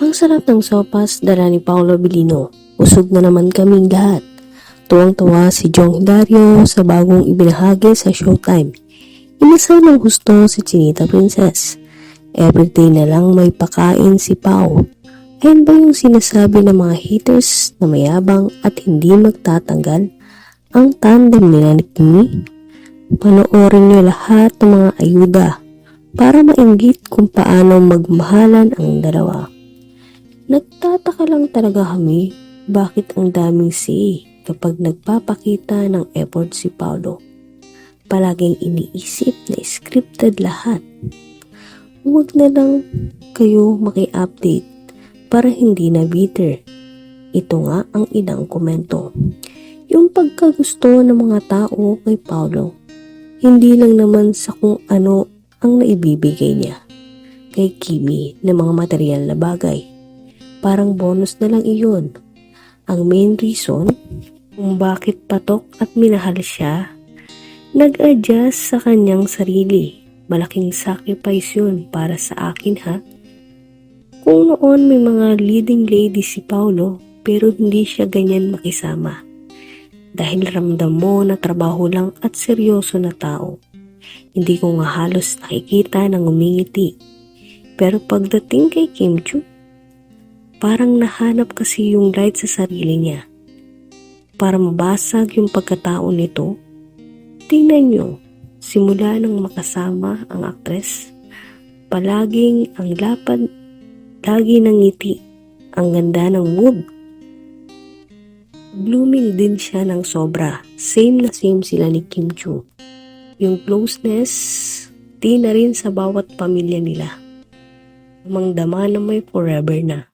Ang sarap ng sopas dala ni Paolo Bilino. Usog na naman kaming lahat. Tuwang-tuwa si Jong Hilario sa bagong ibinahagi sa Showtime. Inasal ng gusto si Chinita Princess. Everyday na lang may pakain si Pao. Ayan ba yung sinasabi ng mga haters na mayabang at hindi magtatanggal? Ang tandem nila ni Kimi? Panoorin niyo lahat ng mga ayuda para mainggit kung paano magmahalan ang dalawa. Nagtataka lang talaga kami bakit ang daming si kapag nagpapakita ng effort si Paolo. Palaging iniisip na scripted lahat. Huwag na lang kayo maki-update para hindi na bitter. Ito nga ang ilang komento. Yung pagkagusto ng mga tao kay Paolo, hindi lang naman sa kung ano ang naibibigay niya kay Kimi ng mga material na bagay. Parang bonus na lang iyon. Ang main reason kung bakit patok at minahal siya, nag-adjust sa kanyang sarili. Malaking sacrifice yun para sa akin ha. Kung noon may mga leading lady si Paulo pero hindi siya ganyan makisama. Dahil ramdam mo na trabaho lang at seryoso na tao. Hindi ko nga halos nakikita ng umingiti. Pero pagdating kay Kim Chu, parang nahanap kasi yung light sa sarili niya. Para mabasag yung pagkatao nito, tingnan nyo, simula nang makasama ang aktres, palaging ang lapad, lagi ng ngiti, ang ganda ng mood. Blooming din siya ng sobra. Same na same sila ni Kim Chu. Yung closeness, di na rin sa bawat pamilya nila. Mang dama na may forever na.